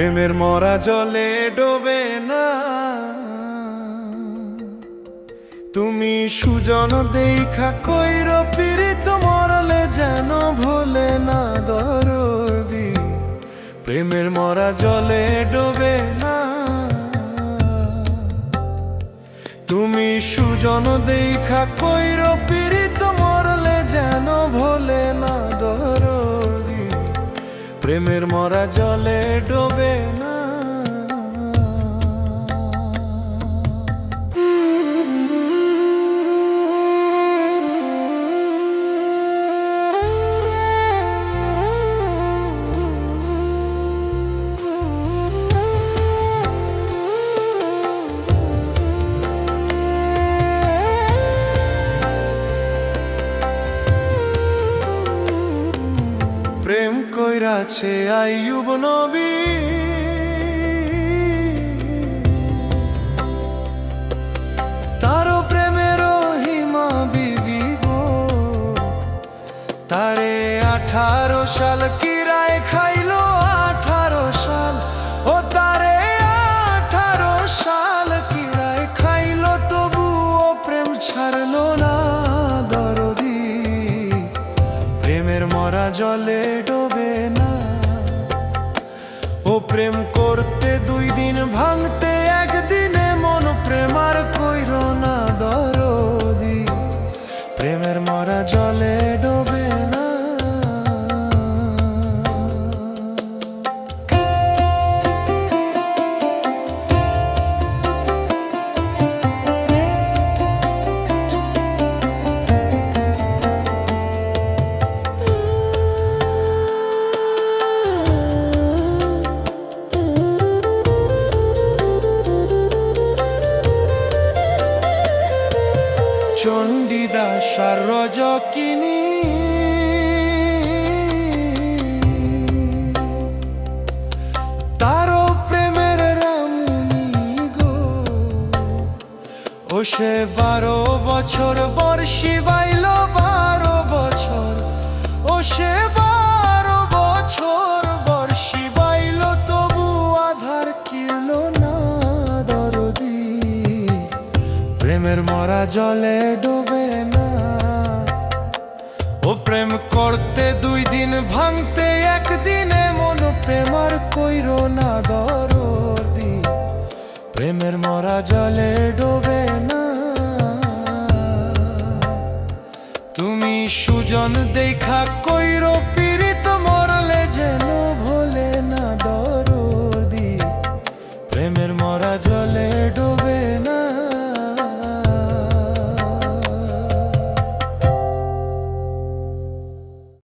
প্রেমের মরা জলে ডোবে না। তুমি সুজন দেখা কইর পীড়িত মরলে যেন ভোলে না দরদি। প্রেমের মরা জলে ডোবে না। তুমি সুজন দেখা কইর পীড়িত মরলে যেন ভোলে প্রেমের মরা জলে ডোবে না। প্রেম আছে আইয়ুব নবী। তারও প্রেমের হিমা বিবি গো। তারে আঠারো সাল কিরায় খাইলো মরা জলে ডোবে না। ও প্রেম করতে দুই দিন ভাঙতে একদিনে মন প্রেম আর কইর না দরদি। প্রেমের মরা জলে ডোবে চণ্ডীদাস আর রজকিনী। তারও প্রেমের রামুনি গো। ও সে বারো বছর বর্ষি বাইল বারো প্রেমের মরা জলে ডোবে না। ও প্রেম করতে দুই দিন ভাঙতে একদিনে মন প্রেমার কইর না দরদি। প্রেমের মরা জলে ডোবে না। তুমি সুজন দেখা কইর